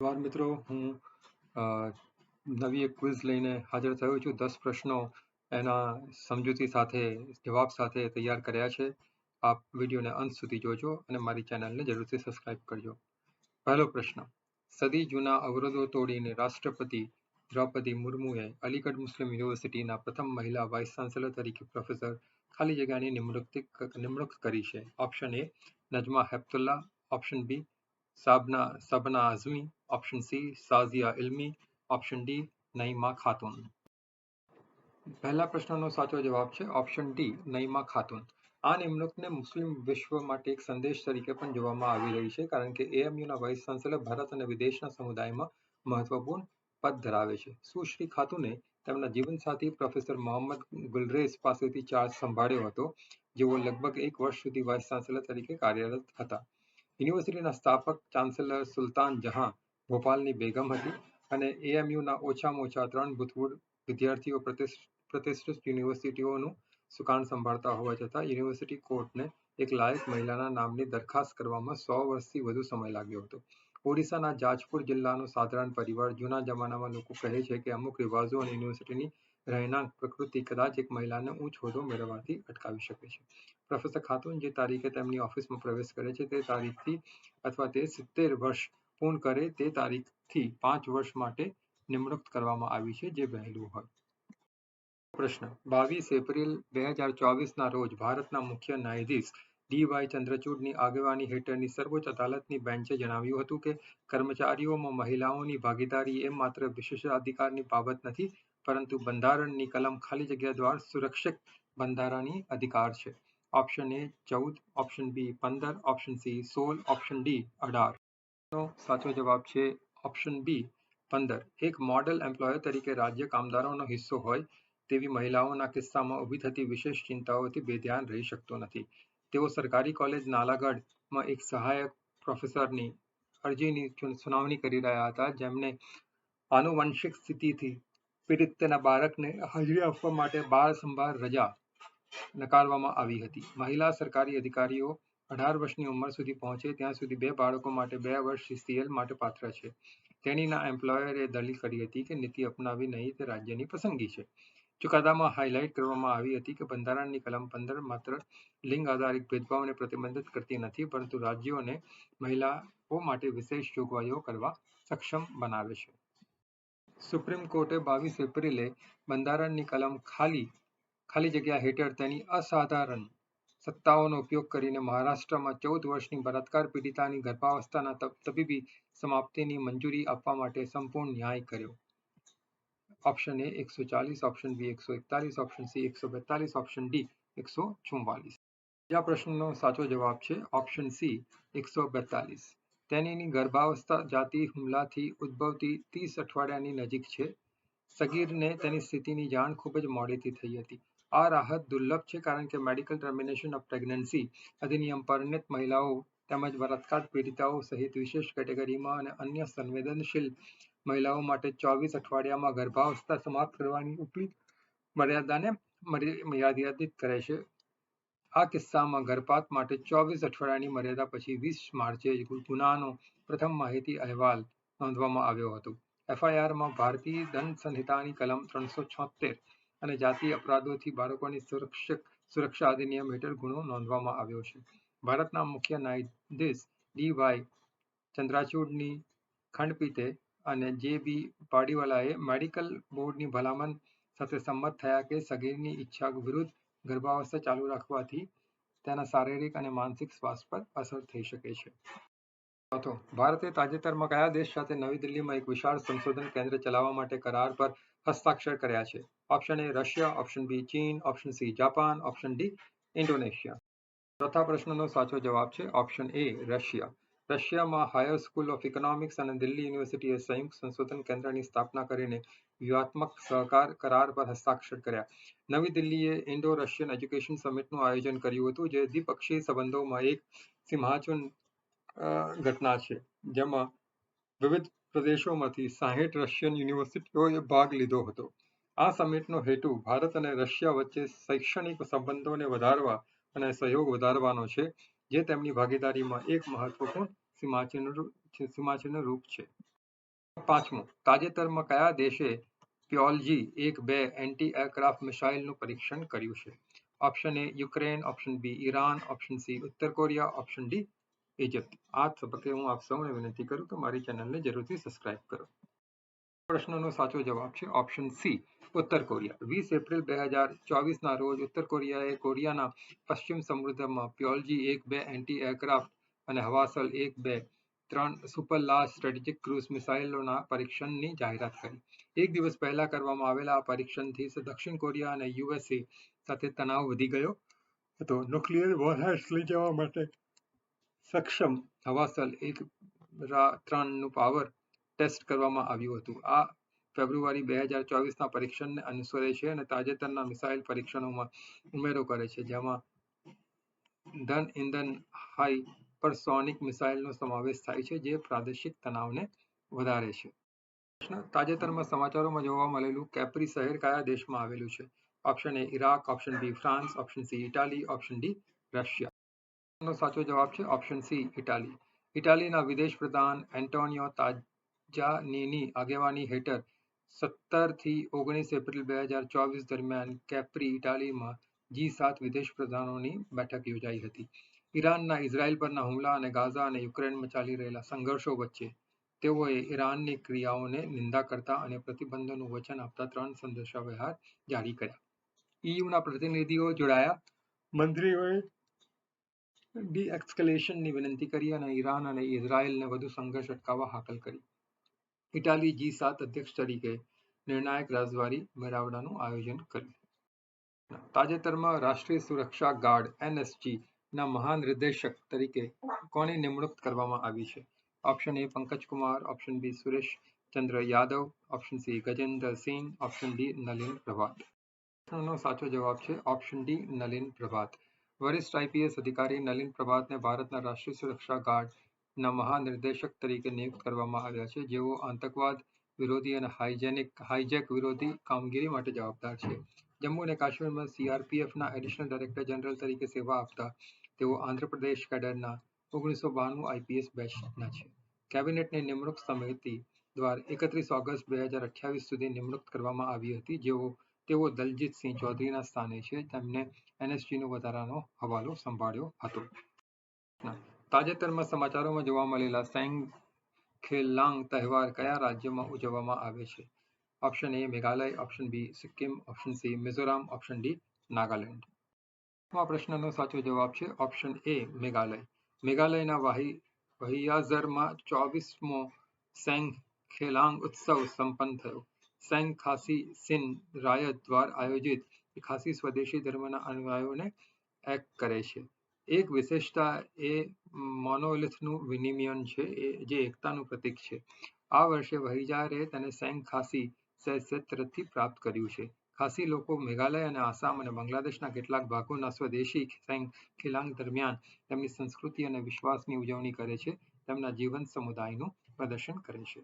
નમસ્કાર મિત્રો, હું નવી એક ક્વિઝ લઈને હાજર થયો છું. દસ પ્રશ્નો એના સમજૂતી સાથે, જવાબ સાથે તૈયાર કર્યા છે. આપ વિડીયોને અંત સુધી જોજો અને મારી ચેનલને જરૂરથી સબસ્ક્રાઇબ કરજો. પહેલો પ્રશ્ન. સદી જૂના અવરોધો તોડીને રાષ્ટ્રપતિ દ્રૌપદી મુર્મુએ અલીગઢ મુસ્લિમ યુનિવર્સિટીના પ્રથમ મહિલા વાઇસ ચાન્સેલર તરીકે પ્રોફેસર ખાલી જગ્યાની નિમણૂક નિમણૂક કરી છે. Option A Najma Heptulla. Option B Sabana, Shabana Azmi. Option C Sazia Ilmi option D Naima Khatun પહેલા પ્રશ્નનો સાચો જવાબ છે ઓપ્શન ડી નઈમા ખાતુન આ નિમણૂકને મુસ્લિમ વિશ્વ માટે એક સંદેશ તરીકે પણ જોવામાં આવી રહી છે કારણ કે એએમયુના વાઇસ ચાન્સેલર ભારત અને વિદેશના સમુદાયમાં મહત્વપૂર્ણ પદ ધરાવે છે સુશ્રી ખાતુને તેમના જીવનસાથી પ્રોફેસર મોહમ્મદ ગુલરેઝ પાસેથી ચાર્જ સંભાળ્યો હતો, જેઓ લગભગ એક વર્ષ સુધી વાઇસ ચાન્સેલર તરીકે કાર્યરત હતા. યુનિવર્સિટીના સ્થાપક ચાન્સેલર સુલતાન જહાં ભોપાલની બેગમ હતી અને એએમયુના ઓછામાં ઓછા ત્રણ ભૂતપૂર્વ વિદ્યાર્થીઓ પ્રતિષ્ઠિત યુનિવર્સિટીઓનું સુકાન સંભાળતા હોવા છતાં યુનિવર્સિટી કોર્ટને એક લાયક મહિલાના નામની દરખાસ્ત કરવામાં સો વર્ષથી વધુ સમય લાગ્યો હતો. ઓડિશાના જાજપુર જિલ્લાનો સાધારણ પરિવાર જૂના જમાનામાં લોકો કહે છે કે અમુક રિવાજો અને યુનિવર્સિટીની રહેણાંક પ્રકૃતિ કદાચ એક મહિલાને ઊંચ હોદ્દો મેળવવાથી અટકાવી શકે છે. પ્રોફેસર ખાતુન જે તારીખે તેમની ઓફિસમાં પ્રવેશ કરે છે તે તારીખથી અથવા તે સિત્તેર વર્ષ પૂર્ણ કરે તે તારીખથી પાંચ વર્ષ માટે નિમણૂક કરવામાં આવી છે જે વહેલું હોય. પ્રશ્ન. બાવીસ એપ્રિલ બે હજાર ચોવીસના રોજ ભારતના મુખ્ય ન્યાયાધીશ ડીવાય ચંદ્રચૂડની આગેવાની હેઠળની સર્વોચ્ચ અદાલતની બેન્ચે જણાવ્યું હતું કે કર્મચારીઓમાં મહિલાઓની ભાગીદારી એ માત્ર વિશેષાધિકારની બાબત નથી, પરંતુ બંધારણની કલમ ખાલી જગ્યા દ્વારા સુરક્ષિત બંધારણીય અધિકાર છે. ઓપ્શન એ ચૌદ, ઓપ્શન બી પંદર, ઓપ્શન સી સોળ, ઓપ્શન ડી અઢાર. નો સાચો જવાબ છે ઓપ્શન બી પંદર. એક મોડેલ એમ્પ્લોયર તરીકે રાજ્ય કામદારોનો હિસ્સો હોય તેવી મહિલાઓના કિસ્સામાં ઊભી થતી વિશેષ ચિંતાઓથી બેધ્યાન રહી શકતો નથી. તેઓ સરકારી કોલેજ નાલાગઢમાં એક સહાયક પ્રોફેસરની અરજીની સુનાવણી કરી રહ્યા હતા, જેમને આનુવંશિક સ્થિતિથી પીડિત તેના બાળકને હાજરી આપવા માટે બાળ સંભાળ રજા નકારવામાં આવી હતી. મહિલા સરકારી અધિકારીઓ અઢાર વર્ષની ઉંમર સુધી પહોંચે, ત્યાં સુધી બે બાળકો માટે બે વર્ષ સીસીએલ માટે પાત્ર છે. તેણીના એમ્પ્લોયરે દલીલ કરી હતી કે નીતિ અપનાવી નહીં તે રાજ્યની પસંદગી છે. ચુકાદામાં હાઇલાઇટ કરવામાં આવી હતી કે બંધારણની કલમ પંદર માત્ર લિંગ આધારિત ભેદભાવને પ્રતિબંધિત કરતી નથી, પરંતુ રાજ્યોને મહિલાઓ માટે વિશેષ જોગવાઈઓ કરવા સક્ષમ બનાવે છે. સુપ્રીમ કોર્ટે બાવીસ એપ્રિલે બંધારણની કલમ ખાલી ખાલી જગ્યા હેઠળ તેની અસાધારણ સત્તાઓનો ઉપયોગ કરીને મહારાષ્ટ્રમાં ચૌદ વર્ષની બળાત્કાર પીડિતાની ગર્ભાવસ્થાના તબીબી સમાપ્તિની મંજૂરી આપવા માટે સંપૂર્ણ ન્યાય કર્યો. ઓપ્શન એ એકસો ચાલીસ, ઓપ્શન બી એકસો એકતાલીસ, ઓપ્શન સી એકસો બેતાલીસ, ઓપ્શન ડી એકસો ચુમ્માલીસ બીજા પ્રશ્નનો સાચો જવાબ છે ઓપ્શન સી એકસો બેતાલીસ. તેની ગર્ભાવસ્થા, જાતિ, હુમલાથી ઉદ્ભવતી ત્રીસ અઠવાડિયાની નજીક છે. સગીરને તેની સ્થિતિની જાણ ખૂબ જ મોડેથી થઈ હતી. આ રાહત દુર્લભ છે કારણ કે મેડિકલ ટર્મિનેશન ઓફ પ્રેગ્નન્સી અધિનિયમ પરિણિત મહિલાઓ તેમજ બળાત્કાર પીડિતાઓ સહિત વિશેષ કેટેગરીમાં અને અન્ય સંવેદનશીલ મહિલાઓ માટે ચોવીસ અઠવાડિયામાં ગર્ભાવસ્થા સમાપ્ત કરવાની ઉપલી મર્યાદાને મર્યાદિત કરે છે. આ કિસ્સામાં ગર્ભપાત માટે ચોવીસ અઠવાડિયાની મર્યાદા પછી વીસ માર્ચે ગુનાનો પ્રથમ માહિતી અહેવાલ નોંધવામાં આવ્યો હતો. એફઆઈઆરમાં ભારતીય દંડ સંહિતાની કલમ ત્રણસો છોતેર અને જાતિ અપરાધોથી બાળકોની સુરક્ષક, સુરક્ષા અધિનિયમ હેઠળ ગુનો નોંધવામાં આવ્યો છે. ભારતના મુખ્ય ન્યાયાધીશ ડી ચંદ્રાચૂડની ખંડપીઠે અને જે બી પાડીવાલાએ મેડિકલ બોર્ડની ભલામણ સાથે સંમત થયા કે સગીરની ઈચ્છા વિરુદ્ધ ગર્ભાવસ્થા ચાલુ રાખવાથી તેના શારીરિક અને માનસિક સ્વાસ્થ્ય પર અસર થઈ શકે છે. ચોથો ભારતે તાજેતરમાં કયા દેશ સાથે નવી દિલ્હીમાં એક વિશાળ સંશોધન કેન્દ્ર ચલાવવા માટે કરાર પર હસ્તાક્ષર કર્યા છે? Option A Russia, option B ચીન, option C Japan, option D Indonesia. ચોથા પ્રશ્નનો સાચો જવાબ છે ઓપ્શન એ રશિયા. રશિયામાં હાયર સ્કૂલ ઓફ ઇકોનોમિક્સ અને દિલ્હી યુનિવર્સિટીએ સંયુક્ત સંશોધન કેન્દ્રની સ્થાપના કરીને વ્યૂહાત્મક સહકાર કરાર પર હસ્તાક્ષર કર્યા. નવી દિલ્હીએ ઇન્ડો રશિયન એજ્યુકેશન સમિટનું આયોજન કર્યું હતું, જે દ્વિપક્ષીય સંબંધોમાં એક સિંહાચન ઘટના છે. જેમાં વિવિધ પ્રદેશોમાંથી સાહીઠ રશિયન યુનિવર્સિટીઓએ ભાગ લીધો હતો. આ સમિટનો હેતુ ભારત અને રશિયા વચ્ચે શૈક્ષણિક સંબંધોને વધારવા અને સહયોગ વધારવાનો છે, જે તેમની ભાગીદારીમાં એક મહત્વપૂર્ણ સીમાચિહ્ન રૂપ છે. પાંચમું, તાજેતરમાં કયા દેશે પ્યોલજી એક બે એન્ટી એરક્રાફ્ટ મિસાઇલનું પરીક્ષણ કર્યું છે? Option A Ukraine, option B Iran option C ઉત્તર કોરિયા, ઓપ્શન ડી ઇજિપ્ત આ તબક્કે હું આપ સૌને વિનંતી કરું કે મારી ચેનલને જરૂરથી સબસ્ક્રાઇબ કરો. પ્રશ્નનો સાચો જવાબ છે ઓપ્શન સી, ઉત્તર કોરિયા. વીસ એપ્રિલ બે હજાર ચોવીસના રોજ ઉત્તર કોરિયાએ કોરિયાના પશ્ચિમ સમુદ્રમાં પ્યોલજી એક, બે એન્ટી એરક્રાફ્ટ અને હવાસલ એક, બે, ત્રણ સુપર લાર્જ સ્ટ્રેટેજિક ક્રૂઝ મિસાઇલોના પરીક્ષણની જાહેરાત કરી. એક દિવસ પહેલા કરવામાં આવેલા આ પરીક્ષણથી દક્ષિણ કોરિયા અને યુએસએ સાથે તણાવ વધી ગયો હતો. ન્યુક્લિયર વોરહેડ્સ લઈ જવા માટે સક્ષમ હવાસલ એક ત્રણનું પાવર ટેસ્ટ કરવામાં આવ્યું હતું. આ ફેબ્રુઆરી બે હજાર ચોવીસના પરીક્ષણને અનુસરે છે અને તાજેતરના મિસાઇલ પરીક્ષણોમાં ઉમેરો કરે છે, જેમાં ધન ઇંધન હાઇપરસોનિક મિસાઇલનો સમાવેશ થાય છે, જે પ્રાદેશિક તણાવને વધારે છે. તાજેતરમાં સમાચારોમાં જોવા મળેલું, કેપ્રી શહેર કયા દેશમાં આવેલું છે? Option A Iraq, option B France, option C Italy, option D Russia. સાચો જવાબ છે ઓપ્શન સી ઇટાલી ઇટાલીના વિદેશ પ્રધાન એન્ટોનિયો તાજાનીની આગેવાની હેઠળ સત્તરથી ઓગણીસ એપ્રિલ બે હજાર ચોવીસ દરમિયાન કેપ્રી ઇટાલીમાં જી સાત વિદેશ પ્રધાનોની બેઠક યોજાઈ હતી. ઈરાનના ઇઝરાયલ પરના હુમલા અને ગાઝા અને યુક્રેનમાં ચાલી રહેલા સંઘર્ષો વચ્ચે તેઓએ ઈરાનની ક્રિયાઓને નિંદા કરતા અને પ્રતિબંધોનું વચન આપતા ત્રણ સંદેશાવ્યવહાર જારી કર્યા. ઈયુના પ્રતિનિધિઓ જોડાયા. મંત્રીઓએ ડી એક્સકલેશનની વિનંતી કરી અને ઈરાન અને ઇઝરાયલને વધુ સંઘર્ષ અટકાવવા હાકલ કરી. ઇટાલી જી સાત અધ્યક્ષ તરીકે નિર્ણાયક રાજદ્વારી મેળાવડાનું આયોજન કર્યું. તાજેતરમાં રાષ્ટ્રીય સુરક્ષા ગાર્ડ એનએસજી ના મહાનિર્દેશક તરીકે કોની નિમણૂક કરવામાં આવી છે? Option A Pankaj Kumar, option B Suresh Chandra Yadav, option C Gajendra Singh option D Nalin Prabhat. નો સાચો જવાબ છે ઓપ્શન ડી નલિન પ્રભાત. વરિષ્ઠ આઈપીએસ અધિકારી નલિન પ્રભાતને ભારતના રાષ્ટ્રીય સુરક્ષા ગાર્ડના મહાનિર્દેશક તરીકે નિયુક્ત કરવામાં આવ્યા છે. જેઓ આતંકવાદ વિરોધી અને હાઇજેનિક, હાઇજેક વિરોધી કામગીરી માટે જવાબદાર છે. જમ્મુ અને કાશ્મીરમાં સીઆરપીએફના એડિશનલ ડાયરેક્ટર જનરલ તરીકે સેવા આપતા તેઓ આંધ્રપ્રદેશ કેડરના ઓગણીસો બાણું આઈપીએસ બેચના છે. કેબિનેટની નિમણૂક સમિતિ દ્વારા એકત્રીસ ઓગસ્ટ બે હજાર અઠ્યાવીસ સુધી નિમણૂક કરવામાં આવી હતી. જેઓ તેઓ દલજીતસિંહ ચૌધરીના સ્થાને છે. તેમને એનએસજીનો વધારાનો હવાલો સંભાળ્યો હતો. તાજેતરમાં સમાચારોમાં જોવા મળેલા સેંગ ખેલાંગ તહેવાર કયા રાજ્યમાં ઉજવવામાં આવે છે? Option A Meghalaya, option B Sikkim, option C Mizoram, option D Nagaland. આ પ્રશ્નનો સાચો જવાબ છે ઓપ્શન એ મેઘાલય. મેઘાલયના વાહી, વહિયાઝરમાં ચોવીસમો સેંગ ખેલાંગ ઉત્સવ સંપન્ન થયો. સેંગ ખાસી સિન રાયત દ્વારા આયોજિત ખાસી સ્વદેશી ધર્મના અનુયાયીઓને એક કરે છે. એક વિશેષતા એ મોનોલિથનું વિનિમયન છે જે એકતાનું પ્રતીક છે. આ વર્ષે વહીજારે તેને સેંગ ખાસી ક્ષેત્રથી પ્રાપ્ત કર્યું છે. ખાસી લોકો મેઘાલય અને આસામ અને બાંગ્લાદેશના કેટલાક ભાગોના સ્વદેશી સેંગ ખિલાંગ દરમિયાન તેમની સંસ્કૃતિ અને વિશ્વાસની ઉજવણી કરે છે. તેમના જીવન સમુદાયનું પ્રદર્શન કરે છે.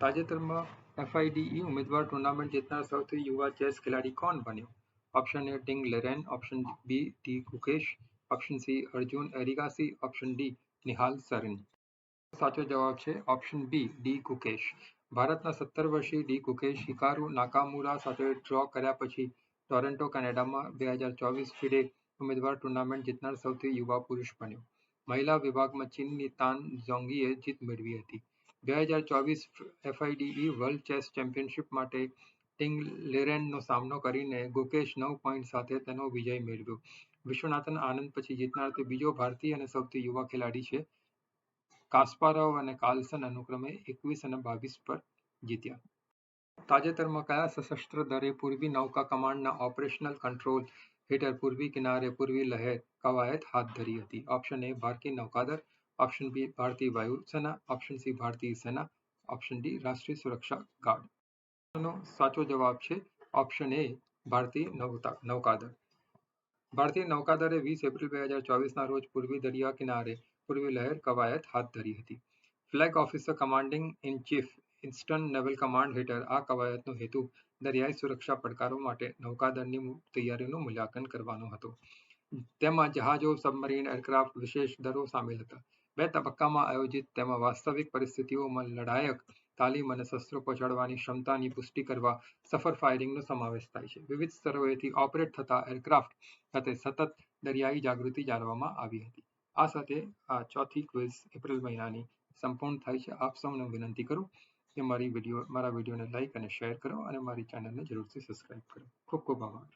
તાજેતરમાં એફઆઈડીઈ ઉમેદવાર ટુર્નામેન્ટ જીતનાર સૌથી યુવા ચેસ ખેલાડી કોણ બન્યો? Option A Ting Liren option B T Gukesh option C Arjun Erigaisi option D Nihal Sarin સાચો જવાબ છે ઓપ્શન બી ડી કુકેશ ભારતના સત્તર વર્ષીય ડી કુકેશ હિકારુ નાકામુરા સાથે ડ્રો કર્યા પછી ટોરેન્ટો, કેનેડામાં બે હજાર ચોવીસ ફીડે ઉમેદવાર ટુર્નામેન્ટ જીતનાર સૌથી યુવા પુરુષ બન્યો. મહિલા વિભાગમાં ચીનની તાન ઝોંગીએ જીત મેળવી હતી. બે હજાર વર્લ્ડ ચેસ ચેમ્પિયનશિપ માટે ટિંગ લેરેનનો સામનો કરીને ગુકેશ નવ પોઈન્ટ સાથે તેનો વિજય મેળવ્યો. વિશ્વનાથન આનંદ પછી જીતનાર તે બીજો ભારતીય અને સૌથી યુવા ખેલાડી છે. કાસ્પારોવ અને કાર્લસન અનુક્રમે એકવીસ અને બાવીસ પર જીત્યા. તાજેતરમાં કયા સશસ્ત્ર દળે પૂર્વી નૌકા કમાન્ડના ઓપરેશનલ કંટ્રોલ હેઠળ પૂર્વી કિનારે પૂર્વી લહેર કવાયત હાથ ધરી હતી? ઓપ્શન એ, ભારતીય નૌકાદળ. ઓપ્શન બી ભારતીય વાયુસેના ઓપ્શન સી ભારતીય સેના ઓપ્શન ડી રાષ્ટ્રીય સુરક્ષા ગાર્ડ સાચો જવાબ છે ઓપ્શન એ ભારતીય નૌકાદળ ભારતીય નૌકાદળે વીસ એપ્રિલ બે હજાર ચોવીસના રોજ પૂર્વી દરિયા કિનારે પૂર્વી લહેર કવાયત હાથ ધરી હતી. Flag officer commanding in chief eastern naval command હેઠળ આ કવાયતનો હેતુ દરિયાઈ સુરક્ષા પડકારો માટે નૌકાદળની તૈયારીનું મૂલ્યાંકન કરવાનો હતો. તેમાં જહાજો સબમરીન એરક્રાફ્ટ વિશેષ દળો સામેલ હતા. બે તબક્કામાં આયોજિત તેમાં વાસ્તવિક પરિસ્થિતિઓમાં લડાયક તાલીમ અને શસ્ત્રો પહોંચાડવાની ક્ષમતાની પુષ્ટિ કરવા સફર ફાયરિંગનો સમાવેશ થાય છે. વિવિધ સ્તરોએથી ઓપરેટ થતા એરક્રાફ્ટ સાથે સતત દરિયાઈ જાગૃતિ જાળવવામાં આવી હતી. આ સાથે આ ચોથી ક્વિઝ એપ્રિલ મહિનાની સંપૂર્ણ થાય છે. આપ સૌને વિનંતી કરું કે મારી વીડિયો, મારા વિડીયોને લાઇક અને શેર કરો અને મારી ચેનલને જરૂરથી સબસ્ક્રાઈબ કરો. ખૂબ ખૂબ આભાર.